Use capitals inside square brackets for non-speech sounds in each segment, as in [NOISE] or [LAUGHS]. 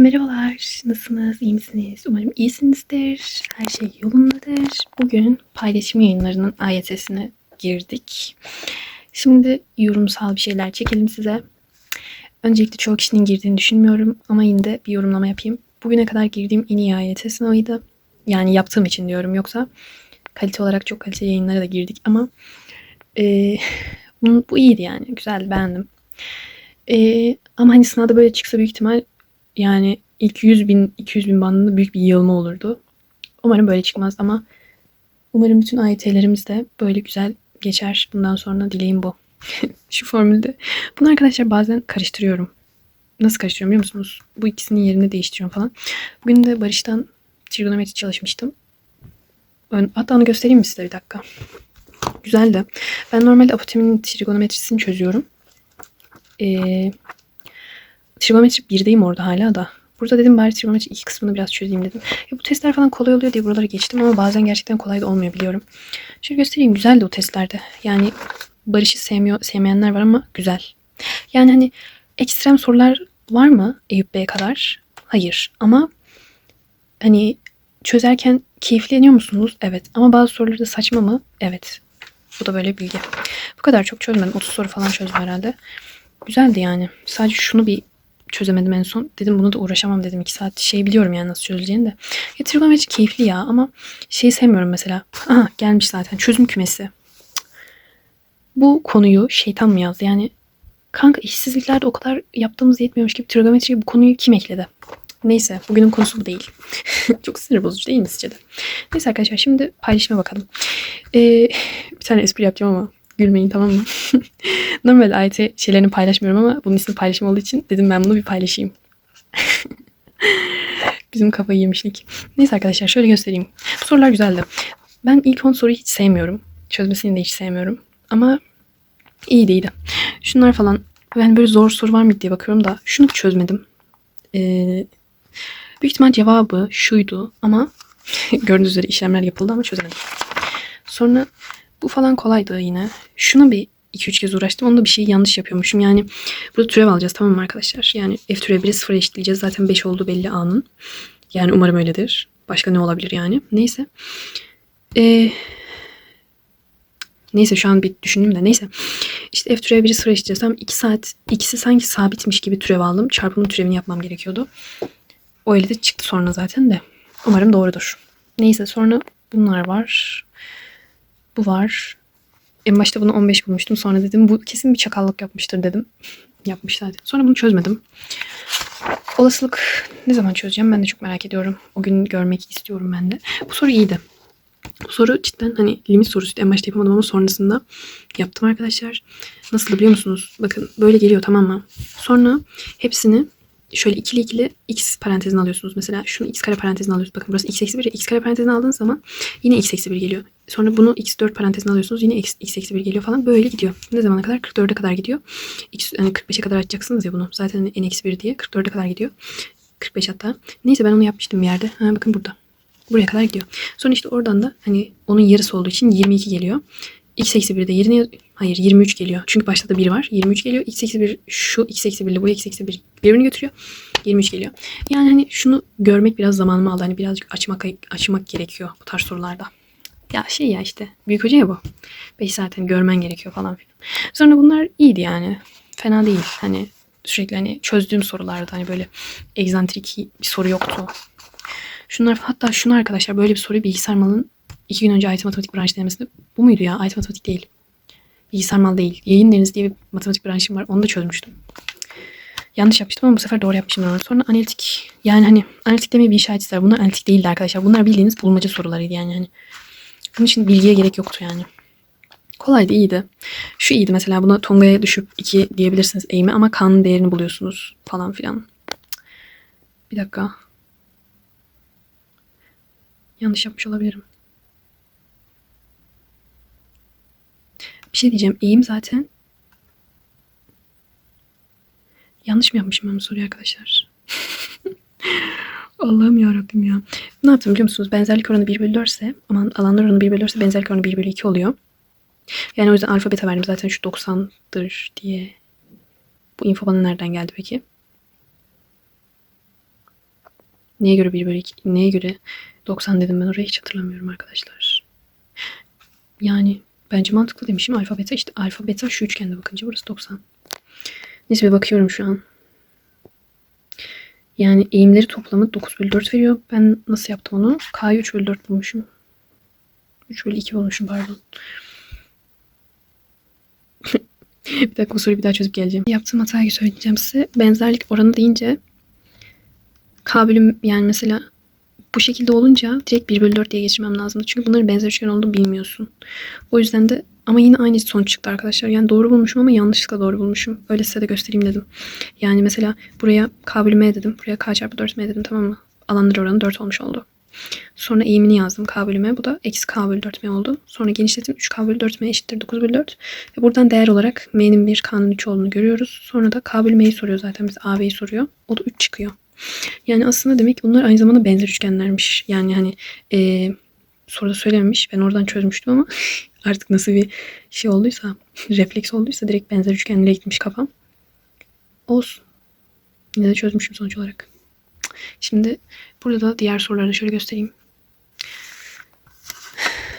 Merhabalar, nasılsınız, iyi misiniz? Umarım iyisinizdir, her şey yolundadır. Bugün paylaşım yayınlarının AYT'sine girdik. Şimdi yorumsal bir şeyler çekelim size. Öncelikle çoğu kişinin girdiğini düşünmüyorum ama yine de bir yorumlama yapayım. Bugüne kadar girdiğim en iyi AYT sınavıydı. Yani yaptığım için diyorum yoksa kalite olarak çok kaliteli yayınlara da girdik ama e, [LAUGHS] bu iyiydi yani. Güzel, beğendim. E, ama hani sınavda böyle çıksa büyük ihtimal yani ilk 100 bin, 200 bin bandında büyük bir yığılma olurdu. Umarım böyle çıkmaz ama umarım bütün AYT'lerimiz de böyle güzel geçer. Bundan sonra dileğim bu. [LAUGHS] Şu formülde. Bunu arkadaşlar bazen karıştırıyorum. Nasıl karıştırıyorum biliyor musunuz? Bu ikisinin yerini değiştiriyorum falan. Bugün de Barış'tan trigonometri çalışmıştım. Hatta onu göstereyim mi size bir dakika? Güzeldi. Ben normalde apoteminin trigonometrisini çözüyorum. Ee, trigonometri 1'deyim orada hala da. Burada dedim bari trigonometri 2 kısmını biraz çözeyim dedim. Ya bu testler falan kolay oluyor diye buralara geçtim ama bazen gerçekten kolay da olmuyor biliyorum. Şöyle göstereyim güzeldi o testlerde. Yani Barış'ı sevmiyor, sevmeyenler var ama güzel. Yani hani ekstrem sorular var mı Eyüp Bey'e kadar? Hayır. Ama hani çözerken keyifleniyor musunuz? Evet. Ama bazı soruları da saçma mı? Evet. Bu da böyle bilgi. Bu kadar çok çözmedim. 30 soru falan çözdüm herhalde. Güzeldi yani. Sadece şunu bir çözemedim en son. Dedim bunu da uğraşamam dedim. 2 saat şey biliyorum yani nasıl çözüleceğini de. Ya trigonometri keyifli ya ama şeyi sevmiyorum mesela. Aha gelmiş zaten. Çözüm kümesi. Bu konuyu şeytan mı yazdı? Yani kanka işsizliklerde o kadar yaptığımız yetmiyormuş gibi trigonometriye bu konuyu kim ekledi? Neyse bugünün konusu bu değil. [LAUGHS] Çok sinir bozucu değil mi sizce de? Neyse arkadaşlar şimdi paylaşıma bakalım. Ee, bir tane espri yapacağım ama gülmeyin tamam mı? [LAUGHS] Normalde AYT şeylerini paylaşmıyorum ama bunun ismi paylaşım olduğu için dedim ben bunu bir paylaşayım. [LAUGHS] Bizim kafayı yemişlik. Neyse arkadaşlar şöyle göstereyim. Sorular güzeldi. Ben ilk 10 soruyu hiç sevmiyorum. Çözmesini de hiç sevmiyorum. Ama iyi iyiydi. Şunlar falan. Ben böyle zor soru var mı diye bakıyorum da şunu çözmedim. Ee, büyük ihtimal cevabı şuydu ama [LAUGHS] gördüğünüz üzere işlemler yapıldı ama çözemedim. Sonra bu falan kolaydı yine. Şuna bir 2-3 kez uğraştım. Onda bir şeyi yanlış yapıyormuşum. Yani burada türev alacağız tamam mı arkadaşlar? Yani f türev 1'i 0'a eşitleyeceğiz. Zaten 5 olduğu belli a'nın. Yani umarım öyledir. Başka ne olabilir yani? Neyse. Ee, neyse şu an bir düşündüm de neyse. İşte f türev 1'i 0'a eşitleyeceğiz. Tamam 2 saat ikisi sanki sabitmiş gibi türev aldım. Çarpımın türevini yapmam gerekiyordu. Öyle de çıktı sonra zaten de. Umarım doğrudur. Neyse sonra bunlar var. Bu var. En başta bunu 15 bulmuştum. Sonra dedim bu kesin bir çakallık yapmıştır dedim. Yapmış zaten. Sonra bunu çözmedim. Olasılık ne zaman çözeceğim ben de çok merak ediyorum. O gün görmek istiyorum ben de. Bu soru iyiydi. Bu soru cidden hani limit sorusuydu. En başta yapamadım ama sonrasında yaptım arkadaşlar. Nasıl biliyor musunuz? Bakın böyle geliyor tamam mı? Sonra hepsini şöyle ikili ikili x parantezine alıyorsunuz. Mesela şunu x kare parantezine alıyorsunuz. Bakın burası x eksi 1 x kare parantezine aldığınız zaman yine x eksi 1 geliyor. Sonra bunu x4 parantezine alıyorsunuz. Yine x, x eksi 1 geliyor falan. Böyle gidiyor. Ne zamana kadar? 44'e kadar gidiyor. X, yani 45'e kadar açacaksınız ya bunu. Zaten n eksi 1 diye. 44'e kadar gidiyor. 45 hatta. Neyse ben onu yapmıştım bir yerde. Ha, bakın burada. Buraya kadar gidiyor. Sonra işte oradan da hani onun yarısı olduğu için 22 geliyor. X eksi 1 de yerine hayır 23 geliyor. Çünkü başta da 1 var. 23 geliyor. x eksi 1 şu x eksi 1 ile bu x eksi 1 birbirini götürüyor. 23 geliyor. Yani hani şunu görmek biraz zamanımı aldı. Hani birazcık açmak açmak gerekiyor bu tarz sorularda. Ya şey ya işte büyük hoca ya bu. 5 zaten görmen gerekiyor falan filan. Sonra bunlar iyiydi yani. Fena değil. Hani sürekli hani çözdüğüm sorularda hani böyle egzantrik bir soru yoktu. Şunlar hatta şunu arkadaşlar böyle bir soruyu bilgisayar malın iki gün önce IT matematik branşı denemesinde bu muydu ya? IT matematik değil. Bilgisayar mal değil. Yayın deniz diye bir matematik branşım var. Onu da çözmüştüm. Yanlış yapmıştım ama bu sefer doğru yapmışım. Sonra, sonra analitik yani hani analitik demeyi bir işaret ister. Bunlar analitik değildi arkadaşlar. Bunlar bildiğiniz bulmaca sorularıydı yani. yani. Bunun için bilgiye gerek yoktu yani. Kolaydı, iyiydi. Şu iyiydi mesela buna Tonga'ya düşüp 2 diyebilirsiniz eğimi ama kanın değerini buluyorsunuz falan filan. Bir dakika. Yanlış yapmış olabilirim. Bir şey diyeceğim. Eğim zaten Yanlış mı yapmışım ben bu soruyu arkadaşlar? [LAUGHS] Allah'ım ya Rabbim ya. Ne yaptım biliyor musunuz? Benzerlik oranı 1 bölü 4 ise aman alanlar oranı 1 bölü 4 ise benzerlik oranı 1 bölü 2 oluyor. Yani o yüzden alfa beta verdim zaten şu 90'dır diye. Bu info bana nereden geldi peki? Neye göre 1 bölü 2? Neye göre 90 dedim ben orayı hiç hatırlamıyorum arkadaşlar. Yani bence mantıklı demişim. Alfa beta işte alfa şu üçgende bakınca burası 90. Neyse bir bakıyorum şu an. Yani eğimleri toplamı 9 bölü 4 veriyor. Ben nasıl yaptım onu? K'yı 3 bölü 4 bulmuşum. 3 bölü 2 bulmuşum pardon. [LAUGHS] bir dakika soruyu bir daha çözüp geleceğim. Yaptığım hatayı söyleyeceğim size. Benzerlik oranı deyince K bölüm yani mesela bu şekilde olunca direkt 1 bölü 4 diye geçirmem lazımdı. Çünkü bunların benzer üçgen olduğunu bilmiyorsun. O yüzden de ama yine aynı sonuç çıktı arkadaşlar. Yani doğru bulmuşum ama yanlışlıkla doğru bulmuşum. Öyle size de göstereyim dedim. Yani mesela buraya K bölü M dedim. Buraya K çarpı 4 M dedim tamam mı? Alanları oranı 4 olmuş oldu. Sonra eğimini yazdım K bölü M. Bu da eksi K bölü 4 M oldu. Sonra genişletim 3K bölü 4 M eşittir 9 bölü 4. Ve buradan değer olarak M'nin 1 K'nın 3 olduğunu görüyoruz. Sonra da K bölü M'yi soruyor zaten. Biz AB'yi soruyor. O da 3 çıkıyor. Yani aslında demek ki bunlar aynı zamanda benzer üçgenlermiş. Yani hani e, soruda söylememiş. Ben oradan çözmüştüm ama [LAUGHS] artık nasıl bir şey olduysa, [LAUGHS] refleks olduysa direkt benzer üçgenlere gitmiş kafam. Olsun. Yine de çözmüşüm sonuç olarak. Şimdi burada da diğer soruları şöyle göstereyim.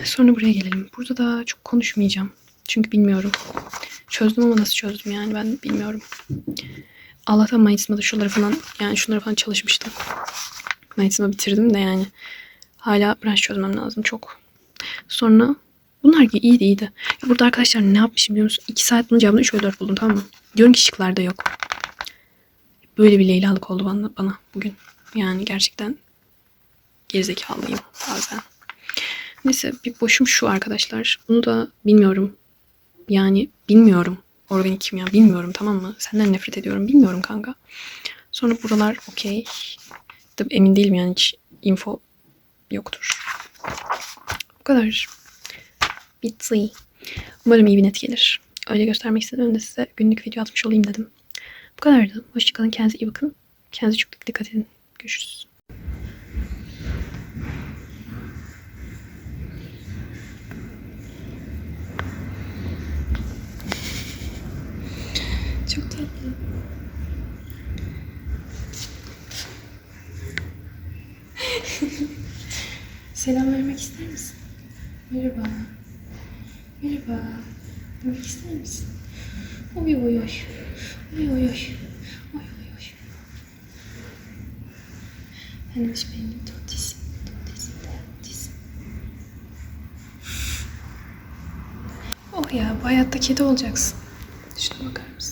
Sonra buraya gelelim. Burada da çok konuşmayacağım. Çünkü bilmiyorum. Çözdüm ama nasıl çözdüm yani ben bilmiyorum. Allah'tan Mayıs'ımda şunları falan yani şunları falan çalışmıştım. Mayıs'ımı bitirdim de yani hala branş çözmem lazım çok. Sonra bunlar iyiydi iyiydi. Ya burada arkadaşlar ne yapmışım biliyor musun? 2 saat bunun cevabını 3 bölü 4 buldum tamam mı? Diyorum ki şıklarda yok. Böyle bir leylalık oldu bana, bana bugün. Yani gerçekten gerizekalıyım bazen. Neyse bir boşum şu arkadaşlar. Bunu da bilmiyorum. Yani bilmiyorum. Organik kimya bilmiyorum tamam mı? Senden nefret ediyorum. Bilmiyorum kanka. Sonra buralar okey. Tabii emin değilim yani hiç info yoktur. Bu kadar. Bitti. Umarım iyi bir net gelir. Öyle göstermek istedim de size günlük video atmış olayım dedim. Bu kadardı. Hoşçakalın. Kendinize iyi bakın. Kendinize çok dikkat edin. Görüşürüz. Çok tatlı. Selam vermek ister misin? Merhaba. Merhaba. Demek ister misin? Oy oy oy. Oy oy oy. Oy oy oy. Benmiş benim totisim. Totisim totisim. Oh ya bu hayatta kedi olacaksın. Şuna bakar mısın?